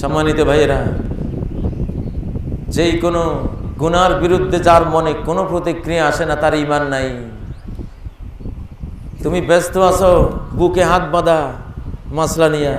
সম্মানিত ভাইয়েরা, যেই কোনো গুনার বিরুদ্ধে যার মনে কোনো প্রতিক্রিয়া আসে না, তার ইমান নাই। তুমি ব্যস্ত আছো, বুকে হাত বাঁধা মাসলা নিয়া।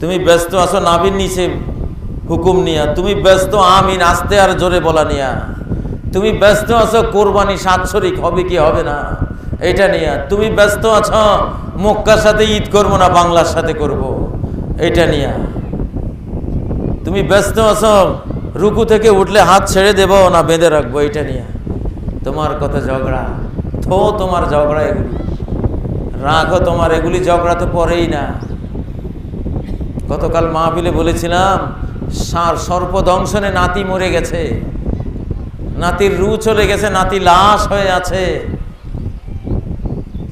তুমি ব্যস্ত আছো নাবির নিচে হুকুম নিয়া। তুমি ব্যস্ত, আমিন, আস্তে আর জোরে বলা নিয়া। তুমি ব্যস্ত আছো, কোরবানি সাতশরিক হবে কি হবে না? এটা নিয়া, তুমি ব্যস্ত আছো, মক্কার সাথে ঈদ করব না, বাংলার সাথে করব। এটা নিয়া। তুমি ব্যস্ত আছো, রুকু থেকে উঠলে হাত ছেড়ে দেব না, বেঁধে রাখব, এটা নিয়ে। তোমার কথা ঝগড়া, থো তোমার ঝগড়া এগুলি। রাখো তোমার, এগুলি ঝগড়া তো পরেই না। গতকাল মা মাহফিলে বলেছিলাম, সার সর্পদংশনে নাতি মরে গেছে। নাতির রু চলে গেছে, নাতি লাশ হয়ে আছে।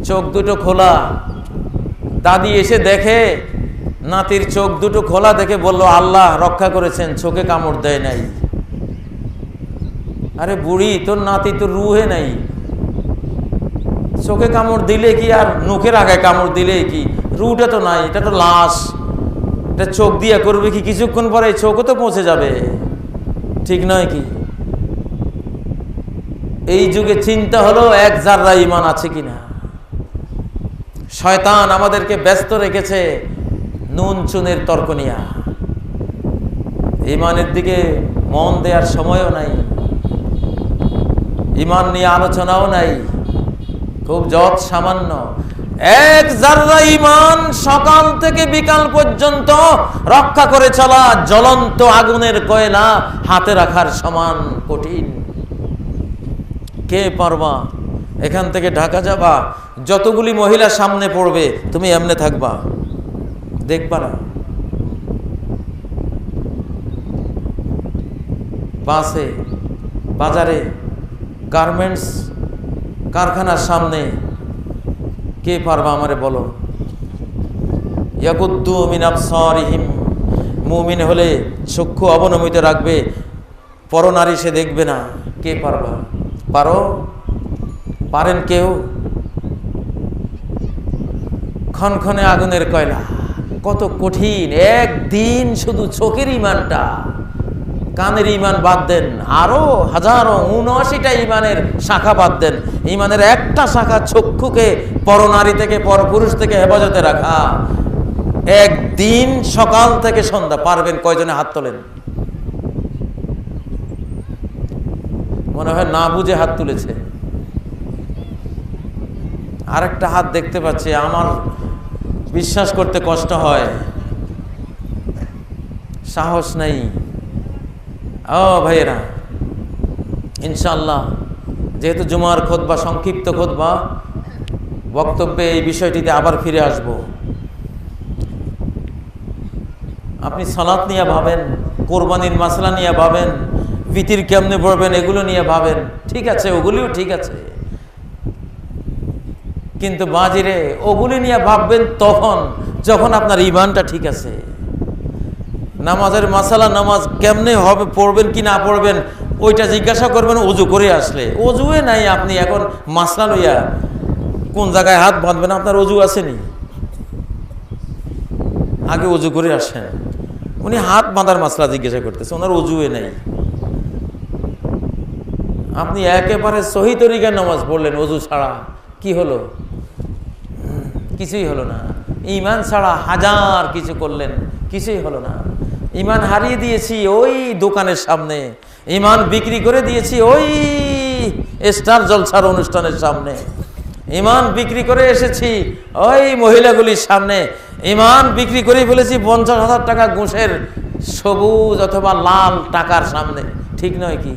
চোখ দুটো খোলা। দাদি এসে দেখে, নাতির চোখ দুটো খোলা দেখে বলল, আল্লাহ রক্ষা করেছেন, চোখে কামড় দেয় নাই। আরে বুড়ি, তোর নাতি তো রুহে নাই। চোখে কামড় দিলে কি আর মুখের আগে কামড় দিলে কি? রুটা তো নাই, এটা তো লাশ। এটা চোখ দিয়ে করবে কি কিছুক্ষণ পরে চোখও তো পৌঁছে যাবে। ঠিক নয় কি? এই যুগে চিন্তা হলো এক জাররা ইমান আছে কিনা। শয়তান আমাদেরকে ব্যস্ত রেখেছে। নুন চুনের তর্ক নিয়া। ইমানের দিকে মন দেওয়ার সময়ও নাই। ইমান নিয়ে আলোচনাও নাই। খুব যত সামান্য। এক জাররা ইমান সকাল থেকে বিকাল পর্যন্ত রক্ষা করে চলা জ্বলন্ত আগুনের কয়লা হাতে রাখার সমান কঠিন। কে পারবা? এখান থেকে ঢাকা যাবা, যতগুলি মহিলা সামনে পড়বে, তুমি এমনে থাকবা। দেখবা না। বাসে, বাজারে, গার্মেন্টস, কারখানার সামনে, কে পারবা আমারে বলো? ইয়াকুদ্দু মিন আবসারিহিম, মুমিন হলে চক্ষু অবনমিত রাখবে, পরনারী সে দেখবে না, কে পারবা? পারো? পারেন কেউ? ক্ষণক্ষণে আগুনের কয়লা, কত কঠিন, একদিন শুধু চোখের ইমানটা। কানের ইমান বাদ দেন, আরও হাজারো উনআশিটা ইমানের শাখা বাদ দেন। ইমানের একটা শাখা চক্ষুকে পরনারী থেকে, পরপুরুষ থেকে হেফাজতে রাখা। একদিন সকাল থেকে সন্ধ্যা, পারবেন কয়জনে হাত তোলেন? মনে হয় না বুঝে হাত তুলেছে। আরেকটা হাত দেখতে পাচ্ছি, আমার বিশ্বাস করতে কষ্ট হয়। সাহস নেই। ও ভাইয়েরা ইনশাল্লাহ যেহেতু জুমার খোদবা, সংক্ষিপ্ত খোদবা, বক্তব্যে এই বিষয়টিতে আবার ফিরে আসব। আপনি সলাৎ নিয়ে ভাবেন, কোরবানির মাসলা নিয়ে ভাবেন বিতির কেমনে পড়বেন, এগুলো নিয়ে ভাবেন, ঠিক আছে, ওগুলিও ঠিক আছে। কিন্তু বাজিরে ওগুলি নিয়ে ভাববেন তখন, যখন আপনার ইমানটা ঠিক আছে। নামাজের মাসালা নামাজ কেমনে হবে, পড়বেন কি না পড়বেন, ওইটা জিজ্ঞাসা করবেন অজু করে আসলে। অজুয়ে নাই আপনি এখন মাসলা লইয়া, কোন জায়গায় হাত বাঁধবেন, আপনার অজু আসেনি? আগে অজু করে আসেন। উনি হাত বাঁধার মাসলা জিজ্ঞাসা করতেছে, ওনার অজুয়ে নাই। আপনি একেবারে সহি তরিকার নামাজ পড়লেন অজু ছাড়া, কি হলো? কিছুই হলো না। ইমান ছাড়া হাজার কিছু করলেন, কিছুই হলো না। ইমান হারিয়ে দিয়েছি ওই দোকানের সামনে ইমান বিক্রি করে দিয়েছি ওই স্টার জলসার অনুষ্ঠানের সামনে। ইমান বিক্রি করে এসেছি ওই মহিলাগুলির সামনে। ইমান বিক্রি করে ফেলেছি পঞ্চাশ হাজার টাকা ঘুষের সবুজ অথবা লাল টাকার সামনে। ঠিক নয় কি?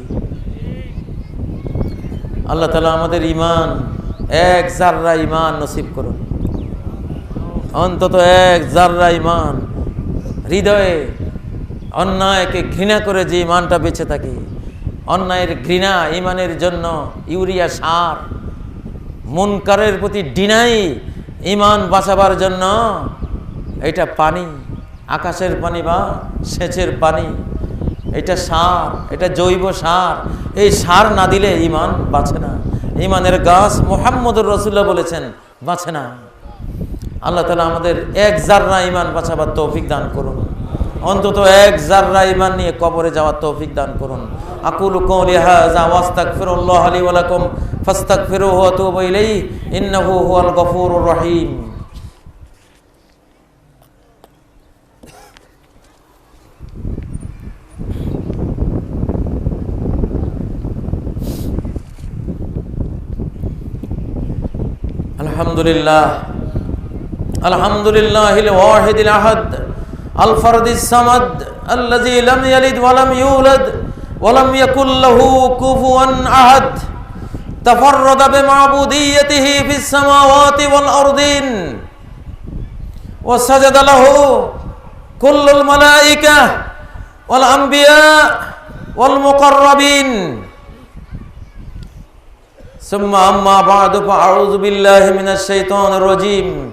আল্লাহ তালা আমাদের ইমান এক জাররা ইমান নসিব করুন। অন্তত এক জাররা ইমান, হৃদয়ে অন্যায়কে ঘৃণা করে যে ইমানটা বেঁচে থাকি। অন্যায়ের ঘৃণা ইমানের জন্য ইউরিয়া সার, মুনকারের প্রতি ডিনাই ইমান বাঁচাবার জন্য এটা পানি, আকাশের পানি বা সেচের পানি, এটা সার, এটা জৈব সার। এই সার না দিলে ইমান বাঁচে না। ইমানের গাছ মোহাম্মদুর রসুল্লাহ বলেছেন, বাঁচে না। আল্লাহ তালা আমাদের এক জাররা ইমান বাঁচাবার তৌফিক দান করুন। অন্তত এক জাররা ইমান নিয়ে কবরে যাওয়ার তৌফিক দান করুন। আকুল কওলি হাযা ওয়াস্তাগফিরুল্লাহ লি ওয়া লাকুম, ফাস্তাগফিরুহু ওয়া তুবু ইলাইহি, ইন্নাহু হুয়াল গফুরুর রহিম। الحمد لله الحمد لله الواحد الأحد الفرد الصمد الذي لم يلد ولم يولد ولم يكن له كفوا أحد تفرد بمعبوديته في السماوات والأرضين وسجد له كل الملائكة والأنبياء والمقربين ثم أما بعد فأعوذ بالله من الشيطان الرجيم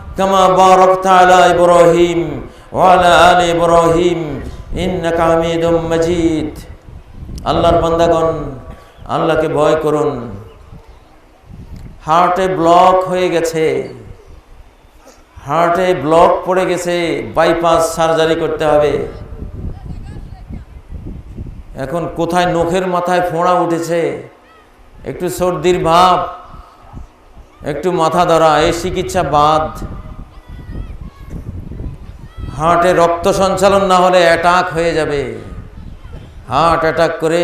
كما باركت على إبراهيم وعلى آل إبراهيم إنك حميد مجيد আল্লাহর বান্দাগণ আল্লাহকে ভয় করুন হার্টে ব্লক হয়ে গেছে হার্টে ব্লক পড়ে গেছে বাইপাস সার্জারি করতে হবে এখন কোথায় নখের মাথায় ফোঁড়া উঠেছে একটু সর্দির ভাব একটু মাথা ধরা, এই চিকিৎসা বাদ। হার্টে রক্ত সঞ্চালন না হলে অ্যাটাক হয়ে যাবে। হার্ট অ্যাটাক করে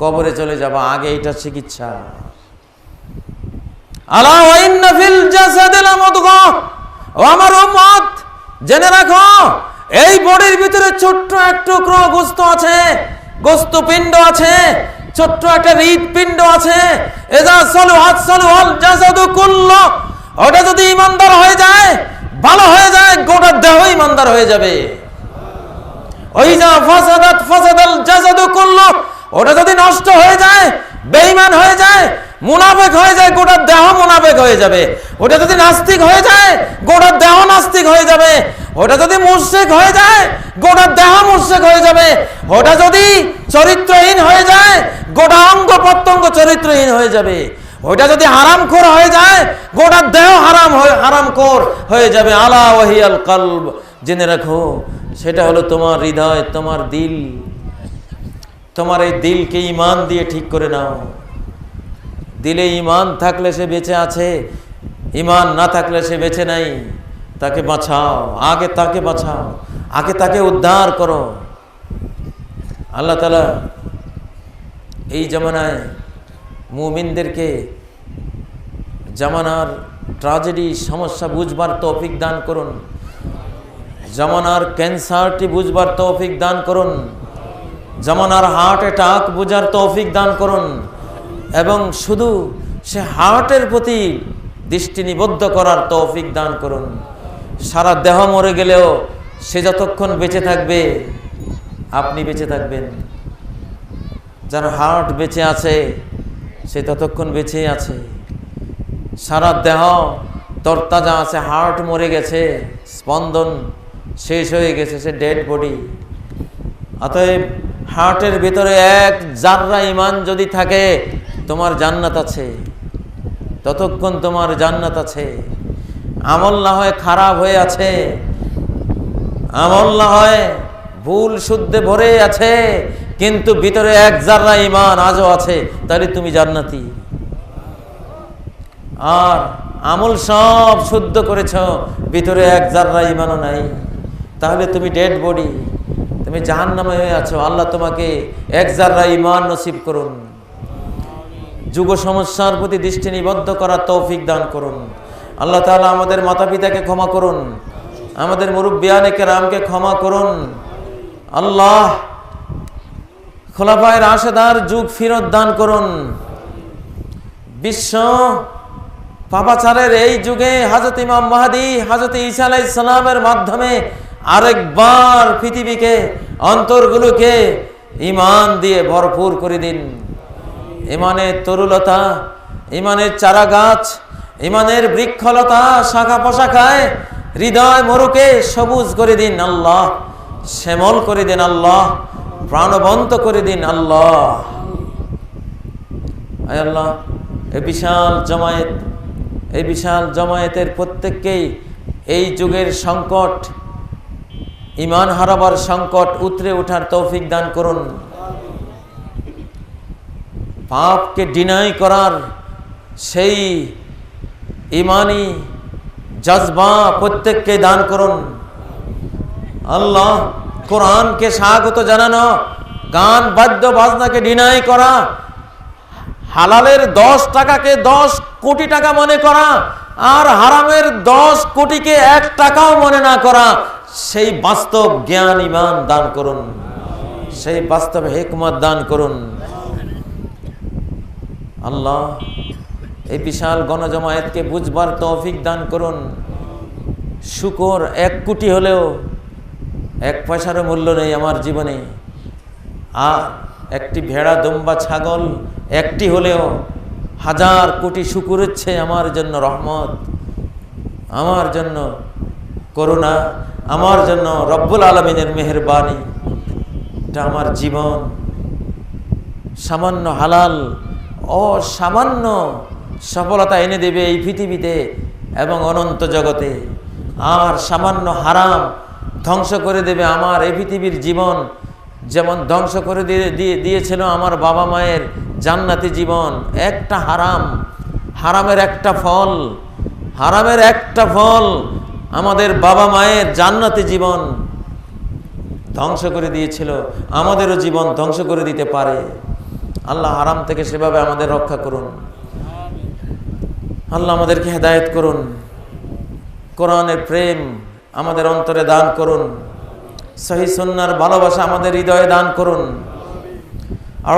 কবরে চলে যাবা, আগে এটা চিকিৎসা। এই বডির ভিতরে ছোট্ট এক টুকরো গোস্ত আছে, গোস্ত পিণ্ড আছে ছোট্ট একটা হৃদপিণ্ড আছে। এজা সলু হাত সলু হল জাসাদু কুল্ল। ওটা যদি ইমানদার হয়ে যায়, ভালো হয়ে যায়, গোটা দেহ ইমানদার হয়ে যাবে। ওই যা ফাসাদাত ফাসাদাল জাসাদু কুল্ল। ওটা যদি নষ্ট হয়ে যায়, বেঈমান হয়ে যায়, মুনাফেক হয়ে যায়, গোটা দেহ মুনাফেক হয়ে যাবে। ওটা যদি নাস্তিক হয়ে যায়, গোটা দেহ নাস্তিক হয়ে যাবে। ওটা যদি মুর্শেক হয়ে যায়, গোটা দেহ মুর্শেক হয়ে যাবে। ওটা যদি চরিত্রহীন হয়ে যায় গোটা অঙ্গ প্রত্যঙ্গ চরিত্রহীন হয়ে যাবে। ওইটা যদি হারাম হারামখোর হয়ে যায়, গোটা দেহ হারাম হয়ে হারামখোর হয়ে যাবে। আলা ওয়াহিয়াল কলব। জেনে রাখো, সেটা হলো তোমার হৃদয়, তোমার দিল। তোমার এই দিলকে ইমান দিয়ে ঠিক করে নাও। দিলে ইমান থাকলে সে বেঁচে আছে ইমান না থাকলে সে বেঁচে নাই। তাকে বাঁচাও, আগে তাকে বাঁচাও, আগে তাকে উদ্ধার করো। আল্লাহ তালা এই জামানায় মুমিনদেরকে জামানার ট্রাজেডি, সমস্যা বুঝবার তৌফিক দান করুন। জামানার ক্যান্সারটি বুঝবার তৌফিক দান করুন। জামানার হার্ট অ্যাটাক বোঝার তৌফিক দান করুন। এবং শুধু সে হার্টের প্রতি দৃষ্টি নিবদ্ধ করার তৌফিক দান করুন। সারা দেহ মরে গেলেও সে যতক্ষণ বেঁচে থাকবে, আপনি বেঁচে থাকবেন। যার হার্ট বেঁচে আছে, সে ততক্ষণ বেঁচে আছে। সারা দেহ তরতাজা আছে, হার্ট মরে গেছে, স্পন্দন শেষ হয়ে গেছে, সে ডেড বডি। অতএব হার্টের ভিতরে এক জাররা ইমান যদি থাকে, তোমার জান্নাত আছে। ততক্ষণ তোমার জান্নাত আছে। আমল না হয় খারাপ হয়ে আছে, আমল না হয় ভুল শুদ্ধে ভরে আছে কিন্তু ভিতরে এক জাররা ইমান আজও আছে, তাহলে তুমি জান্নাতি। আর আমল সব শুদ্ধ করেছ, ভিতরে এক জাররা ইমানও নাই। তাহলে তুমি ডেড বডি তুমি জাহান নামে হয়ে আছো। আল্লাহ তোমাকে এক জাররা ইমান নসিব করুন। যুগ সমস্যার প্রতি দৃষ্টি নিবদ্ধ করার তৌফিক দান করুন। আল্লাহ তাআলা আমাদের মাতা পিতাকে ক্ষমা করুন। আমাদের মুরব্বিয়ানেকে রামকে ক্ষমা করুন। আল্লাহ খোলাফায় রাশেদার যুগ ফিরত দান করুন। বিশ্ব পাপাচারের এই যুগে হাজরত ইমাম মাহাদি, হাজরত ঈসা আলাই সালামের মাধ্যমে আরেকবার পৃথিবীকে, অন্তরগুলোকে ইমান দিয়ে ভরপুর করে দিন। ইমানের তরুলতা ইমানের চারা গাছ ইমানের বৃক্ষলতা শাখা পোশাখায় হৃদয় মরুকে সবুজ করে দিন আল্লাহ, শ্যামল করে দিন আল্লাহ। প্রাণবন্ত করে দিন আল্লাহ। আল্লাহ এই বিশাল জমায়েত এই বিশাল জমায়েতের প্রত্যেককেই এই যুগের সংকট ইমান হারাবার সংকট উতরে ওঠার তৌফিক দান করুন। পাপকে ডিনাই করার সেই ইমানি জজবা প্রত্যেককে দান করুন। আল্লাহ কোরআনকে স্বাগত জানানো, গান, বাদ্য, বাজনাকে ডিনাই করা, হালালের দশ টাকাকে দশ কোটি টাকা মনে করা, আর হারামের দশ কোটিকে এক টাকাও মনে না করা, সেই বাস্তব জ্ঞান ইমান দান করুন। সেই বাস্তব হেকমত দান করুন। আল্লাহ, এই বিশাল গণজমায়েতকে বুঝবার তৌফিক দান করুন। শুকর এক কোটি হলেও এক পয়সারও মূল্য নেই আমার জীবনে। আর একটি ভেড়া, দম্বা, ছাগল, একটি হলেও হাজার কোটি শুকুরের চেয়ে আমার জন্য রহমত, আমার জন্য করুণা, আমার জন্য রব্বুল আলমিনের মেহরবানি। এটা আমার জীবন। সামান্য হালাল ও সামান্য সফলতা এনে দেবে এই পৃথিবীতে এবং অনন্ত জগতে। আর সামান্য হারাম ধ্বংস করে দেবে আমার এই পৃথিবীর জীবন। যেমন ধ্বংস করে দিয়ে দিয়ে, দিয়েছিল আমার বাবা মায়ের জান্নাতি জীবন। একটা হারাম, হারামের একটা ফল, হারামের একটা ফল আমাদের বাবা মায়ের জান্নাতি জীবন ধ্বংস করে দিয়েছিল। আমাদেরও জীবন ধ্বংস করে দিতে পারে। আল্লাহ হারাম থেকে সেভাবে আমাদের রক্ষা করুন। আল্লাহ আমাদেরকে হেদায়েত করুন। কোরআনের প্রেম আমাদের অন্তরে দান করুন। সহি সন্ন্যার ভালোবাসা আমাদের হৃদয়ে দান করুন। আর